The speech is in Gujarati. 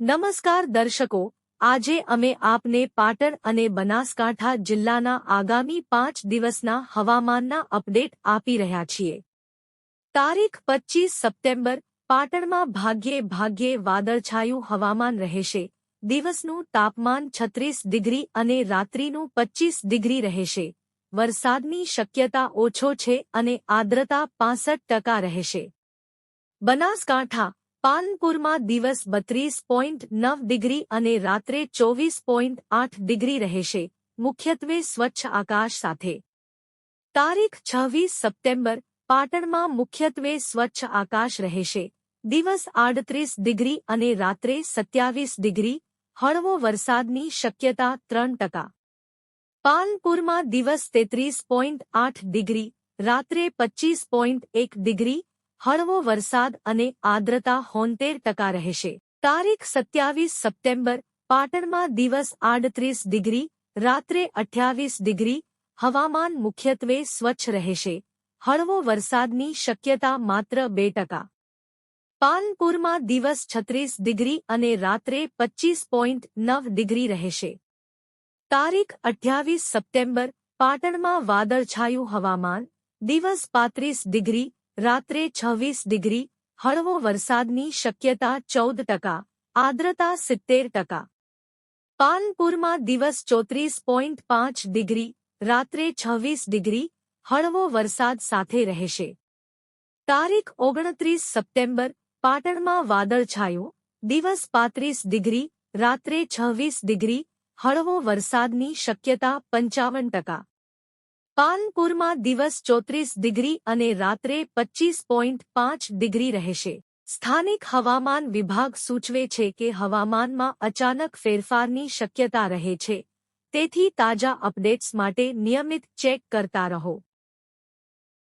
નમસ્કાર દર્શકો, આજે અમે આપને પાટણ અને બનાસકાંઠા જિલ્લાના આગામી પાંચ દિવસના હવામાનના અપડેટ આપી રહ્યા છીએ. તારીખ પચીસ સપ્ટેમ્બર, પાટણમાં ભાગ્યે ભાગ્યે વાદળછાયું હવામાન રહેશે. દિવસનું તાપમાન છત્રીસ ડિગ્રી અને રાત્રિનું પચીસ ડિગ્રી રહેશે. વરસાદની શક્યતા ઓછો છે અને આર્દ્રતા પાસઠ ટકા રહેશે. બનાસકાંઠા પાલનપુરમાં દિવસ બત્રીસ પોઈન્ટ નવ ડિગ્રી અને રાત્રે ચોવીસ પોઈન્ટ આઠ ડિગ્રી રહેશે. મુખ્યત્વે સ્વચ્છ આકાશ સાથે. તારીખ છવ્વીસ સપ્ટેમ્બર, પાટણમાં મુખ્યત્વે સ્વચ્છ આકાશ રહેશે. દિવસ આડત્રીસ ડિગ્રી અને રાત્રે સત્યાવીસ ડિગ્રી. હળવો વરસાદની શક્યતા ત્રણ ટકા. પાલનપુરમાં દિવસ તેત્રીસ પોઈન્ટ આઠ ડિગ્રી, રાત્રે પચીસ પોઈન્ટ એક ડિગ્રી. હળવો વરસાદ અને આર્દ્રતા હોંતેર ટકા રહેશે. તારીખ સત્યાવીસ સપ્ટેમ્બર, પાટણમાં દિવસ આડત્રીસ ડિગ્રી, રાત્રે અઠ્યાવીસ ડિગ્રી, હવામાન મુખ્યત્વે સ્વચ્છ રહેશે. હળવો વરસાદની શક્યતા માત્ર બે ટકા. પાલનપુરમાં દિવસ છત્રીસ ડિગ્રી અને રાત્રે પચીસ પોઈન્ટ નવ ડિગ્રી રહેશે. તારીખ અઠ્યાવીસ સપ્ટેમ્બર, પાટણમાં વાદળછાયું હવામાન, દિવસ પાંત્રીસ ડિગ્રી રાત્રે છવ્વીસ ડિગ્રી, હળવો વરસાદની શક્યતા ચૌદ ટકા આર્દ્રતા સિત્તેર ટકા. પાલનપુરમાં દિવસ ચોત્રીસ પોઈન્ટ પાંચ ડિગ્રી, રાત્રે છવ્વીસ ડિગ્રી, હળવો વરસાદ સાથે રહેશે. તારીખ ઓગણત્રીસ સપ્ટેમ્બર, પાટણમાં વાદળછાયું દિવસ પાંત્રીસ ડિગ્રી, રાત્રે છવ્વીસ ડિગ્રી, હળવો વરસાદની શક્યતા પંચાવન ટકા. પાલનપુરમાં દિવસ ચોત્રીસ ડિગ્રી અને રાત્રે પચીસ પોઈન્ટ પાંચ ડિગ્રી રહેશે. સ્થાનિક હવામાન વિભાગ સૂચવે છે કે હવામાનમાં અચાનક ફેરફારની શક્યતા રહે છે. તેથી તાજા અપડેટ્સ માટે નિયમિત ચેક કરતા રહો.